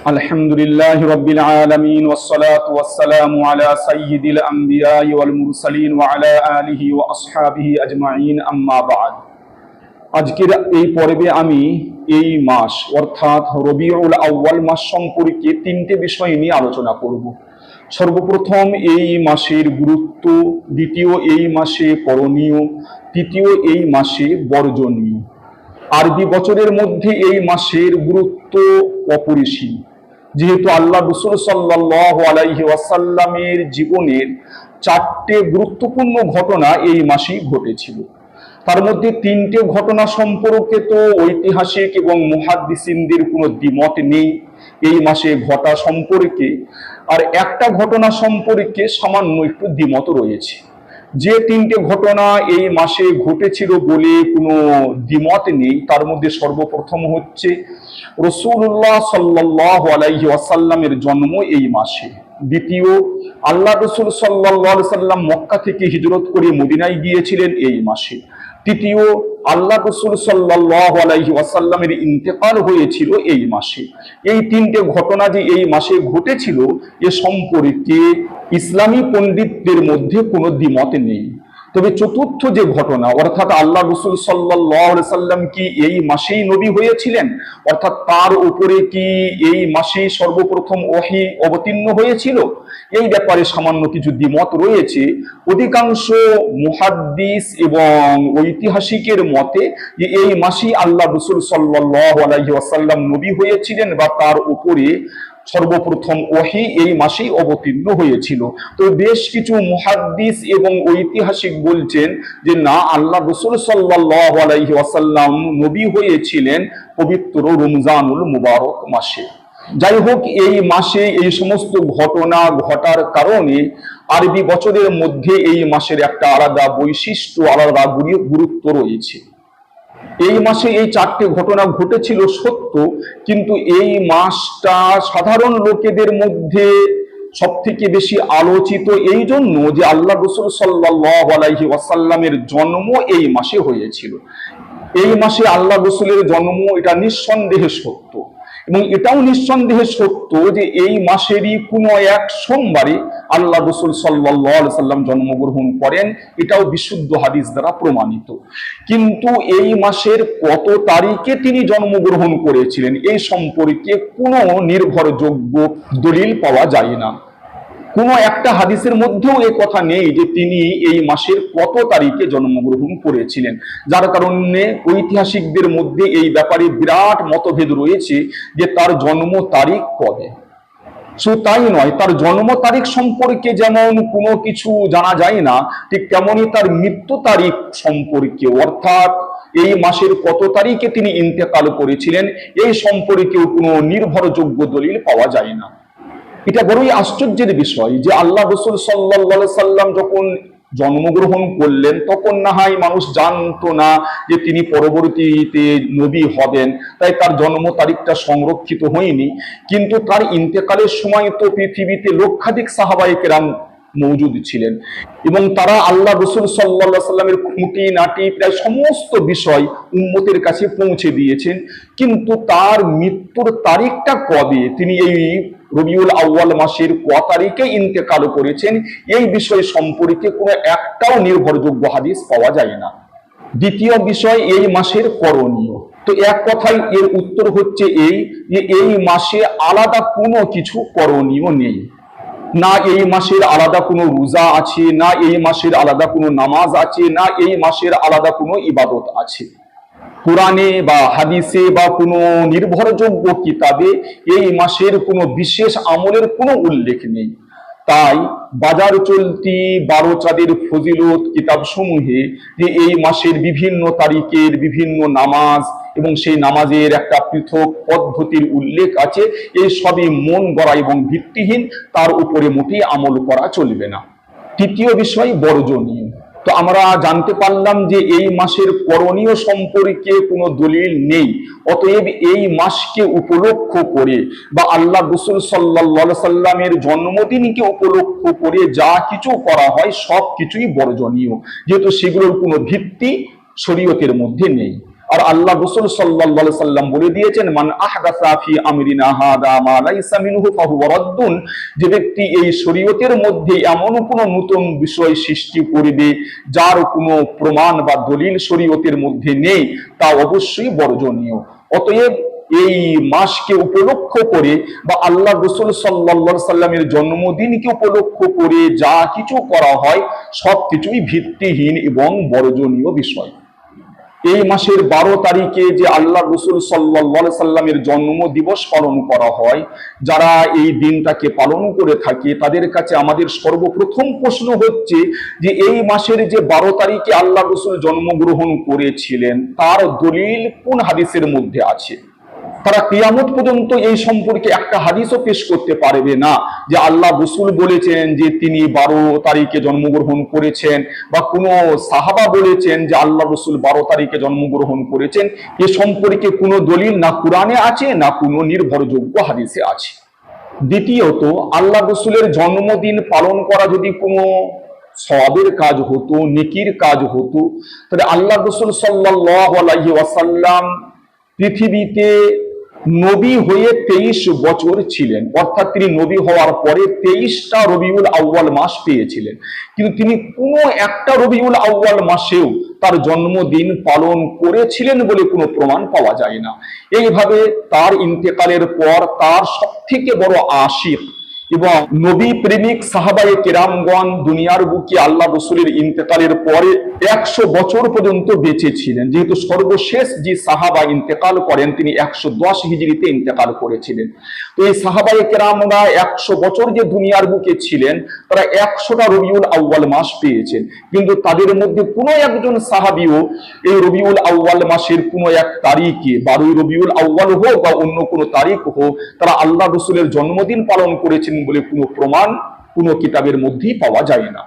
الحمد لله رب العالمين والصلاة والسلام على سيد الأنبياء والمرسلين وعلى آله وأصحابه أجمعين أما بعد আজকের এই পর্বে আমি এই মাস অর্থাৎ রবিউল আউয়াল মাস সম্পর্কে তিনটে বিষয় নিয়ে আলোচনা করব সর্বপ্রথম এই মাসের গুরুত্ব দ্বিতীয় এই মাসে করণীয় তৃতীয় এই মাসে বর্জনীয় আরবি বছরের মধ্যে এই মাসের গুরুত্ব অপরিসীম যেহেতু আল্লাহ রসুল সাল্লাহ জীবনের চারটে গুরুত্বপূর্ণ ঘটনা এই মাসেই ঘটেছিল। তার মধ্যে তিনটে ঘটনা সম্পর্কে তো ঐতিহাসিক এবং মুহাদ্দিসিনদের কোনো দ্বিমত নেই এই মাসে ঘটা সম্পর্কে। আর একটা ঘটনা সম্পর্কে সামান্য একটু দ্বিমত রয়েছে। যে তিনটে ঘটনা এই মাসে ঘটেছিল বলে কোনো দ্বিমত নেই, তার মধ্যে সর্বপ্রথম হচ্ছে রসুল্লাহ সাল্লাহ আলাইহি আসাল্লামের জন্ম এই মাসে। দ্বিতীয়, আল্লাহ রসুল সাল্লাহ সাল্লাম মক্কা থেকে হিজরত করে মদিনায় গিয়েছিলেন এই মাসে। তৃতীয় আল্লাহ রসুল সাল্লাহ আলাইহি ওয়াসাল্লামের ইন্তেকাল হয়েছিল এই মাসে। এই তিনটে ঘটনা যে এই মাসে ঘটেছিল, এ সম্পর্কে ইসলামী পণ্ডিতদের মধ্যে কোনো দ্বিমত নেই। তবে চতুর্থ যে ঘটনা, অর্থাৎ আল্লাহ রসুল সাল্লাহ সাল্লাম কি এই মাসেই নবী হয়েছিলেন? অর্থাৎ তার উপরে কি এই মাসেই সর্বপ্রথম ওহি অবতীর্ণ হয়েছিল? এই ব্যাপারে সামান্য কিছু দ্বিমত রয়েছে। অধিকাংশ মুহাদ্দিস এবং ঐতিহাসিকের মতে যে এই মাসেই আল্লাহ রসুল সাল্লাহ আলাইহি ওয়াসাল্লাম নবী হয়েছিলেন বা তার উপরে সর্বপ্রথম ওহি এই মাসেই অবতীর্ণ হয়েছিল। তো বেশ কিছু মুহাদ্দিস এবং ঐতিহাসিক বলছেন যে, না, আল্লাহ রসুল সাল্লাহ আলাইহি ওয়াসাল্লাম নবী হয়েছিলেন পবিত্র রমজানুল মুবারক মাসে। যাই হোক এই মাসে এই সমস্ত ঘটনা ঘটার কারণে আরবি বছরের মধ্যে এই মাসের একটা আলাদা বৈশিষ্ট্য, আলাদা গুরু- গুরুত্ব রয়েছে। এই মাসে এই চারটে ঘটনা ঘটেছিল সত্য, কিন্তু এই মাসটা সাধারণ লোকেদের মধ্যে সব থেকে বেশি আলোচিত এই জন্য যে আল্লাহ রসুল সাল্লাহ ওয়াসাল্লামের জন্ম এই মাসে হয়েছিল। এই মাসে আল্লাহ রসুলের জন্ম এটা নিঃসন্দেহে সত্য। এবং এটাও নিঃসন্দেহে সত্য যে এই মাসেরই কোনো এক সোমবারে আল্লাহ রসুল সাল্লাম জন্মগ্রহণ করেন, এটাও বিশুদ্ধ হাদিস দ্বারা প্রমাণিত। কিন্তু এই মাসের কত তারিখে তিনি জন্মগ্রহণ করেছিলেন এই সম্পর্কে কোনো নির্ভরযোগ্য দলিল পাওয়া যায় না। কোনো একটা হাদিসের মধ্যেও এ কথা নেই যে তিনি এই মাসের কত তারিখে জন্মগ্রহণ করেছিলেন। যার কারণে ঐতিহাসিকদের মধ্যে এই ব্যাপারে বিরাট মতভেদ রয়েছে যে তার জন্ম তারিখ কবে। শুধু তাই নয়, তার জন্ম তারিখ সম্পর্কে যেমন কোনো কিছু জানা যায় না, ঠিক তেমনই তার মৃত্যু তারিখ সম্পর্কে, অর্থাৎ এই মাসের কত তারিখে তিনি ইন্তেকাল করেছিলেন, এই সম্পর্কেও কোনো নির্ভরযোগ্য দলিল পাওয়া যায় না। এটা বড়ই আশ্চর্যের বিষয় যে আল্লাহ রসুল সাল্লা সাল্লাম যখন জন্মগ্রহণ করলেন, তখন না হয় মানুষ জানতো না যে তিনি পরবর্তীতে নবী হবেন। তাই তার জন্ম তারিখটা সংরক্ষিত হয়নি। কিন্তু তার ইন্তেকালের সময় তো পৃথিবীতে লক্ষাধিক সাহাবাই কেরাম মৌজুদ ছিলেন। এবং তারা আল্লাহ রসুল সাল্লা সাল্লামের খুঁটি, নাটি, প্রায় সমস্ত বিষয় উম্মতের কাছে পৌঁছে দিয়েছেন। কিন্তু তার মৃত্যুর তারিখটা কবে? তিনি এই রবিউল আউ্য়াল মাসের ক তারিখে ইন্তেকাল করেছেন। এই বিষয় সম্পর্কে কোনো একটাও নির্ভরযোগ্য হাদিস পাওয়া যায় না। দ্বিতীয় বিষয়, এই মাসের করণীয়। তো এক কথায় এর উত্তর হচ্ছে এই যে এই মাসে আলাদা কোনো কিছু করণীয় নেই। না এই মাসের আলাদা কোনো রোজা আছে, না এই মাসের আলাদা কোনো নামাজ আছে, না এই মাসের আলাদা কোনো ইবাদত আছে। কোরআনে বা হাদিসে বা কোনো নির্ভরযোগ্য কিতাবে এই মাসের কোনো বিশেষ আমলের কোনো উল্লেখ নেই। তাই বাজার চলতি বারো চাঁদের ফজিলত কিতাব সমূহে যে এই মাসের বিভিন্ন তারিখের বিভিন্ন নামাজ এবং সেই নামাজের একটা পৃথক পদ্ধতির উল্লেখ আছে। এই সবই মন গড়া এবং ভিত্তিহীন, তার উপরে মোটেই আমল করা চলবে না। তৃতীয় বিষয়, বর্জনীয়। তো আমরা জানতে পারলাম যে এই মাসের করণীয় সম্পর্কে কোনো দলিল নেই। অতএব এই মাসকে উপলক্ষ করে বা আল্লাহ রসুল সাল্লা সাল্লামের জন্মদিনকে উপলক্ষ করে যা কিছু করা হয় সব কিছুই বর্জনীয়। যেহেতু সেগুলোর কোনো ভিত্তি শরীয়তের মধ্যে নেই। আর আল্লাহ রসুল সাল্লাল্লাহু সাল্লাম বলে দিয়েছেন, মান আহদাসা ফি আমরিনা হাদা মা লাইসা মিনহু ফাহুয়া রাদ্দুন যে ব্যক্তি এই শরীয়তের মধ্যে এমন কোনো নতুন বিষয় সৃষ্টি করবে, যার কোনো প্রমাণ বা দলিল শরীয়তের মধ্যে নেই, তা অবশ্যই বর্জনীয়। অতএব এই মাসকে উপলক্ষ করে বা আল্লাহ রসুল সাল্লা সাল্লামের জন্মদিনকে উপলক্ষ করে যা কিছু করা হয় সব কিছুই ভিত্তিহীন এবং বর্জনীয় বিষয়। এই মাসের বারো তারিখে যে আল্লাহ রসুল সাল্লা সাল্লামের জন্ম দিবস পালন করা হয়, যারা এই দিনটাকে পালন করে থাকে, তাদের কাছে আমাদের সর্বপ্রথম প্রশ্ন হচ্ছে যে এই মাসের যে বারো তারিখে আল্লাহ রসুল জন্মগ্রহণ করেছিলেন, তার দলিল কোন হাদিসের মধ্যে আছে? তারা কিয়ামত পর্যন্ত এই সম্পর্কে একটা হাদিসও পেশ করতে পারবে না যে আল্লাহ রসুল বলেছেন যে তিনি বারো তারিখে জন্মগ্রহণ করেছেন বা কোনো সাহাবা বলেছেন যে আল্লাহ রসুল বারো তারিখে জন্মগ্রহণ করেছেন। এ সম্পর্কে কোনো দলিল না কোরআনে আছে, না কোনো নির্ভরযোগ্য হাদিসে আছে। দ্বিতীয়ত, আল্লাহ রসুলের জন্মদিন পালন করা যদি কোনো সবের কাজ হতো, নেকির কাজ হতো, তাহলে আল্লাহ রসুল সাল্লাহ আলাইহি ওয়াসাল্লাম পৃথিবীতে নবী হয়ে তেইশ বছর ছিলেন। অর্থাৎ তিনি নবী হওয়ার পরে তেইশটা রবিউল আউ্বাল মাস পেয়েছিলেন। কিন্তু তিনি কোনো একটা রবিউল আউ্বাল মাসেও তার জন্মদিন পালন করেছিলেন বলে কোনো প্রমাণ পাওয়া যায় না। এইভাবে তার ইন্তেকালের পর তার সব থেকে বড় আশিক এবং নবী প্রেমিক সাহাবায়ে কেরামগণ দুনিয়ার বুকে আল্লাহ রসুলের ইন্তেকালের পরে একশো বছর পর্যন্ত বেঁচে ছিলেন। যেহেতু সর্বশেষ যে সাহাবা ইন্তেকাল করেন, তিনি একশো দশ হিজড়িতে ইন্তেকাল করেছিলেন। তো এই সাহাবায়ে কেরামরা একশো বছর যে দুনিয়ার বুকে ছিলেন, তারা একশোটা রবিউল আউ্বাল মাস পেয়েছেন। কিন্তু তাদের মধ্যে কোনো একজন সাহাবিও এই রবিউল আউ্বাল মাসের কোনো এক তারিখে, বারোই রবিউল আউ্বাল হোক বা অন্য কোনো তারিখ হোক, তারা আল্লাহ রসুলের জন্মদিন পালন করেছেন বলে কোনো প্রমাণ কোনো কিতাবের মধ্যেই পাওয়া যায় না।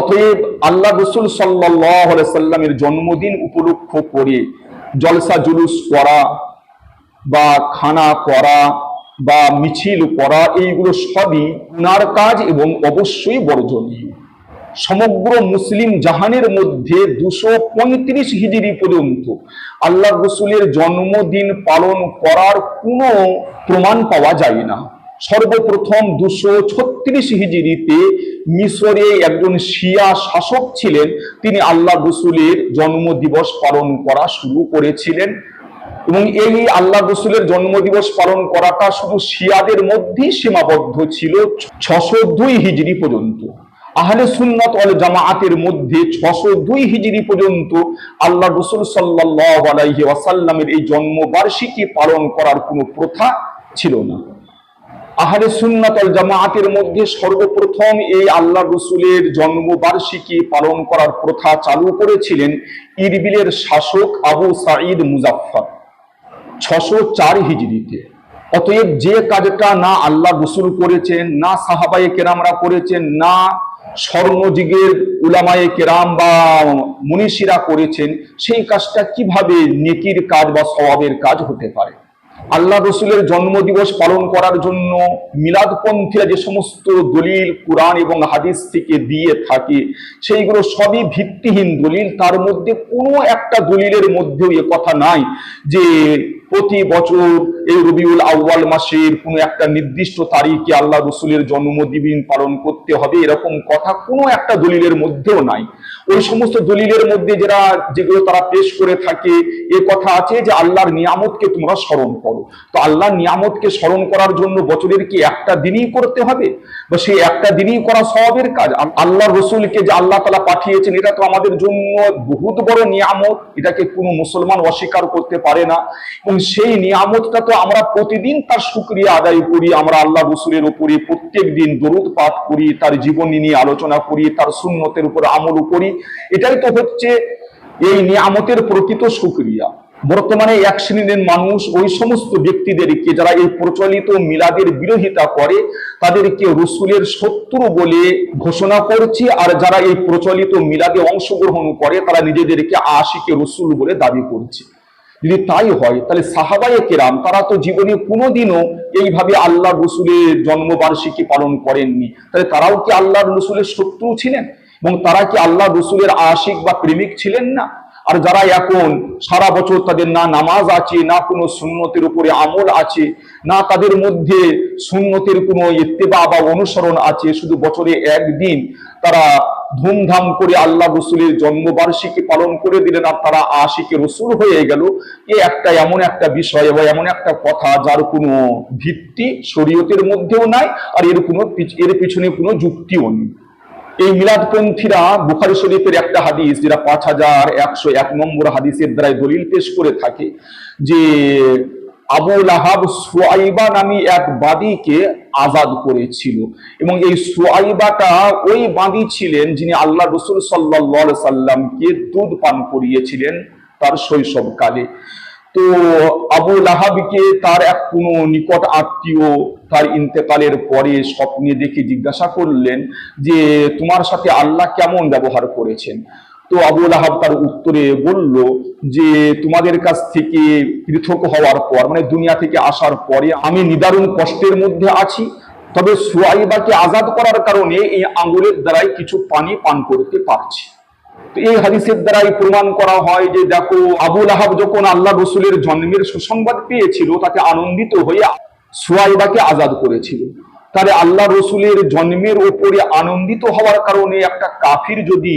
অতএব আল্লাহ রসুল সাল্লাহ জন্মদিন উপলক্ষ করে জলসা জুলুস করা বা খানা করা বা মিছিল করা, এইগুলো সবই উনার কাজ এবং অবশ্যই বর্জনীয়। সমগ্র মুসলিম জাহানের মধ্যে দুশো পঁয়ত্রিশ হিজড়ি পর্যন্ত আল্লাহ রসুলের জন্মদিন পালন করার কোনো প্রমাণ পাওয়া যায় না। সর্বপ্রথম দুশো ছত্রিশ হিজড়িতে মিশরে একজন শিয়া শাসক ছিলেন। তিনি আল্লাহ রসুলের জন্মদিবস পালন করা শুরু করেছিলেন এবং এই আল্লাহ রসুলের জন্মদিবস পালন করাটা শুধু শিয়াদের মধ্যেই সীমাবদ্ধ ছিল ছশো দুই হিজড়ি পর্যন্ত। আহলে সুন্নত ওয়াল জামাআতের মধ্যে ছশো দুই হিজড়ি পর্যন্ত আল্লাহ রসুল সাল্লাহ আলাইহি ওয়াসাল্লামের এই জন্মবার্ষিকী পালন করার কোনো প্রথা ছিল না। আহারে সুন্নাতল জামাআতের মধ্যে সর্বপ্রথম এই আল্লাহ রসুলের জন্মবার্ষিকী পালন করার প্রথা চালু করেছিলেন ইরবিলের শাসক আবু সাঈদ মুজাফফর। ছশো চার হিজড়িতে। অতএব যে কাজটা না আল্লাহ রসুল করেছেন, না সাহাবায়ে কেরামরা করেছেন, না স্বর্ণযুগের উলামায়ে কেরাম বা মনীষীরা করেছেন, সেই কাজটা কীভাবে নেকির কাজ বা স্বভাবের কাজ হতে পারে? আল্লাহ রসুলের জন্মদিবস পালন করার জন্য মিলাদপন্থীরা যে সমস্ত দলিল, কোরআন এবং হাদিস থেকে দিয়ে থাকে, সেইগুলো সবই ভিত্তিহীন দলিল। তার মধ্যে কোনো একটা দলিলের মধ্যেও এ কথা নাই যে প্রতি বছর এই রবিউল আউ্বাল মাসের কোনো একটা নির্দিষ্ট তারিখে আল্লাহ রসুলের জন্মদিন পালন করতে হবে, এরকম কথা কোনো একটা দলিলের মধ্যেও নাই। ওই সমস্ত দলিলের মধ্যে যারা, যেগুলো তারা পেশ করে থাকে, এ কথা আছে যে আল্লাহর নিয়ামতকে তোমরা স্মরণ করো। তো আল্লাহর নিয়ামতকে স্মরণ করার জন্য বছরের কি একটা দিনই করতে হবে? বা সেই একটা দিনই করা সবের কাজ? আল্লাহ রসুলকে যে আল্লাহ তালা পাঠিয়েছেন, এটা তো আমাদের জন্য বহুত বড় নিয়ামত। এটাকে কোনো মুসলমান অস্বীকার করতে পারে না। এবং সেই নিয়ামতটা তো আমরা প্রতিদিন তার সুক্রিয়া আদায় করি। আমরা আল্লাহ রসুলের উপরে প্রত্যেক দিন দরুদ পাঠ করি, তার জীবনী নিয়ে আলোচনা করি, তার সুন্নতের উপর আমল করি। এটাই তো হচ্ছে এই নিয়ামতের প্রকৃত সুক্রিয়া। বর্তমানে এক শ্রেণির মানুষ ওই সমস্ত ব্যক্তিদেরকে, যারা এই প্রচলিত মিলাদের বিরোধিতা করে, তাদেরকে রসুলের শত্রু বলে ঘোষণা করছে, আর যারা এই প্রচলিত মিলাদে অংশগ্রহণ করে, তারা নিজেদেরকে আশিকে রসুল বলে দাবি করছে। যদি তাই হয়, তাহলে সাহাবায়ে কেরাম, তারা তো জীবনে কোনোদিনও এইভাবে আল্লাহ রসুলের জন্মবার্ষিকী পালন করেননি। তাহলে তারাও কি আল্লাহ রসুলের শত্রু ছিলেন? এবং তারা কি আল্লাহ রসুলের আশিক বা প্রেমিক ছিলেন না? আর যারা এখন সারা বছর তাদের না নামাজ আছে, না কোনো সুন্নতের উপরে আমল আছে, না তাদের মধ্যে সুন্নতের কোনো ইত্তেবা বা অনুসরণ আছে, শুধু বছরে একদিন তারা ধুমধাম করে আল্লাহ রসুলের জন্মবার্ষিকী পালন করে দিলেন আর তারা আশিকে রসুল হয়ে গেল, এ একটা এমন একটা বিষয় বা এমন একটা কথা যার কোনো ভিত্তি শরীয়তের মধ্যেও নাই আর এর কোনো এর পিছনে কোনো যুক্তিও নেই। এই মিলাদপন্থীরা বুখারি শরীফের একটা হাদিস যেটা পাঁচ হাজার একশো এক নম্বর হাদিসের দ্বারাই দলিল পেশ করে থাকে, যে আবুল আহাব সুয়াইবা নামী এক বাদীকে আজাদ করেছিল এবং এই সোয়াইবাটা ওই বাদী ছিলেন যিনি আল্লাহ রসুল সাল্লাহ সাল্লামকে দুধ পান করিয়েছিলেন তার শৈশবকালে। তো আবু লাহাবিকে তার এক কোনো নিকট আত্মীয় তার ইন্তেকালের পরে স্বপ্নে দেখে জিজ্ঞাসা করলেন যে, তোমার সাথে আল্লাহ কেমন ব্যবহার করেছেন? তো আবুল লাহাব তার উত্তরে বলল যে, তোমাদের কাছ থেকে পৃথক হওয়ার পর মানে দুনিয়া থেকে আসার পরে আমি নিদারুণ কষ্টের মধ্যে আছি। তবে সুয়াইবাকে আজাদ করার কারণে এই আঙ্গুলের দ্বারাই কিছু পানি পান করতে পারছি। তো এই হাদিসের দ্বারাই প্রমাণ করা হয় যে, দেখো আবুল আহাব যখন আল্লাহ রসুলের জন্মের সুসংবাদ পেয়েছিল, তাকে আনন্দিত হয়ে সুয়াইবাকে আজাদ করেছিল। তাহলে আল্লাহ রসুলের জন্মের ওপরে আনন্দিত হওয়ার কারণে একটা কাফির যদি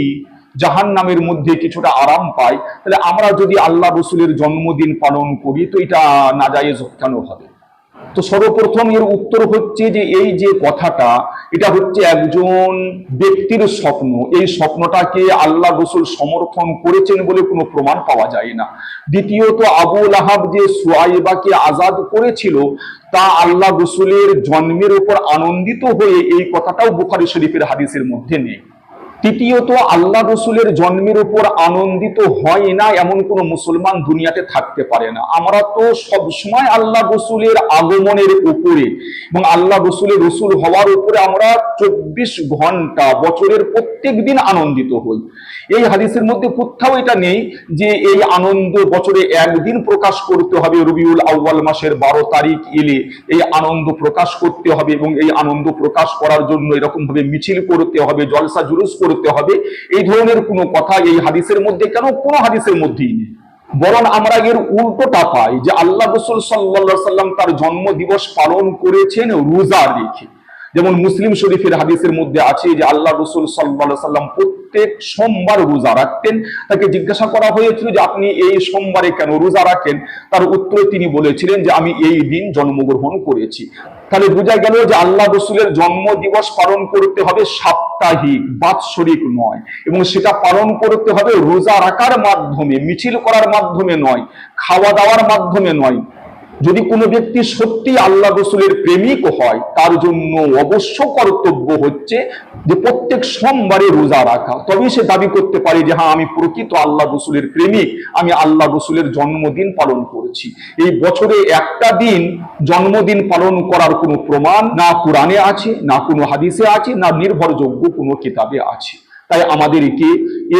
জাহান নামের মধ্যে কিছুটা আরাম পায়, তাহলে আমরা যদি আল্লাহ রসুলের জন্মদিন পালন করি, তো এটা নাজায়েজ কেন হবে? তো সর্বপ্রথম এর উত্তর হচ্ছে যে এই যে কথাটা, এটা হচ্ছে একজন ব্যক্তির স্বপ্ন। এই স্বপ্নটাকে আল্লাহ রসুল সমর্থন করেছেন বলে কোনো প্রমাণ পাওয়া যায় না। দ্বিতীয়ত আবুল আহাব যে সুয়াইবাকে আজাদ করেছিল, তা আল্লাহ রসুলের জন্মের উপর আনন্দিত হয়ে এই কথাটাও বুখারি শরীফের হাদিসের মধ্যে নেই। তৃতীয়ত, আল্লাহ রসুলের জন্মের উপর আনন্দিত হয় না এমন কোন মুসলমান দুনিয়াতে থাকতে পারে না। আমরা তো সব সময় আল্লাহ রসুলের আগমনের উপরে এবং আল্লাহ রসুলের রসুল হওয়ার উপরে আমরা চব্বিশ ঘণ্টা, বছরের প্রত্যেক দিন আনন্দিত হই। এই হাদিসের মধ্যে কোথাও এটা নেই যে এই আনন্দ বছরে একদিন প্রকাশ করতে হবে, রবিউল আউ্বাল মাসের বারো তারিখ এলে এই আনন্দ প্রকাশ করতে হবে এবং এই আনন্দ প্রকাশ করার জন্য এরকম ভাবে মিছিল করতে হবে, জলসা জুলুস করতে হবে। এই ধরনের কোনো কথা এই হাদিসের মধ্যে কেন? কোনো হাদিসের মধ্যেই নেই। বরং আমরা এর উল্টোটা পাই যে আল্লাহ রসুল সাল্লা সাল্লাম তার জন্মদিবস পালন করেছেন, রোজা রেখে। যেমন মুসলিম শরীফের হাদিসের মধ্যে আছে যে আল্লাহ রসুল সাল্লা সাল্লাম প্রত্যেক সোমবার রোজা রাখতেন। তাকে জিজ্ঞাসা করা হয়েছিল যে আপনি এই সোমবারে কেন রোজা রাখেন? তার উত্তরে তিনি বলেছিলেন যে আমি এই দিন জন্মগ্রহণ করেছি। তাহলে বোঝা গেল যে আল্লাহ রসুলের জন্ম দিবস পালন করতে হবে সাপ্তাহিক, বাৎসরিক নয়। এবং সেটা পালন করতে হবে রোজা রাখার মাধ্যমে, মিছিল করার মাধ্যমে নয়, খাওয়া দাওয়ার মাধ্যমে নয়। যদি কোনো ব্যক্তি সত্যি আল্লাহ রসুলের প্রেমিক হয়, তার জন্য অবশ্য কর্তব্য হচ্ছে যে প্রত্যেক সোমবারে রোজা রাখা। তবেই সে দাবি করতে পারে যে হ্যাঁ আমি প্রকৃত আল্লাহ রসুলের প্রেমিক, আমি আল্লাহ রসুলের জন্মদিন পালন করেছি। এই বছরে একটা দিন জন্মদিন পালন করার কোনো প্রমাণ না কোরআনে আছে, না কোনো হাদিসে আছে, না নির্ভরযোগ্য কোনো কিতাবে আছে। তাই আমাদেরকে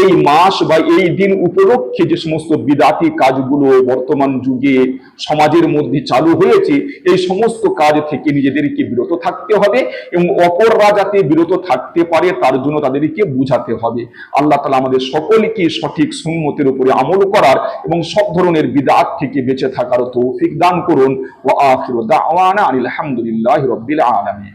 এই মাস বা এই দিন উপলক্ষে যে সমস্ত বিদাতি কাজগুলো বর্তমান যুগে সমাজের মধ্যে চালু হয়েছে, এই সমস্ত কাজ থেকে নিজেদেরকে বিরত থাকতে হবে এবং অপররা যাতে বিরত থাকতে পারে তার জন্য তাদেরকে বুঝাতে হবে। আল্লাহ তালা আমাদের সকলকে সঠিক সুন্নতের উপরে আমল করার এবং সব ধরনের বিদাত থেকে বেঁচে থাকার তৌফিক দান করুন। ও আখির দাওয়ানা আলহামদুলিল্লাহ রব্বিল আলমী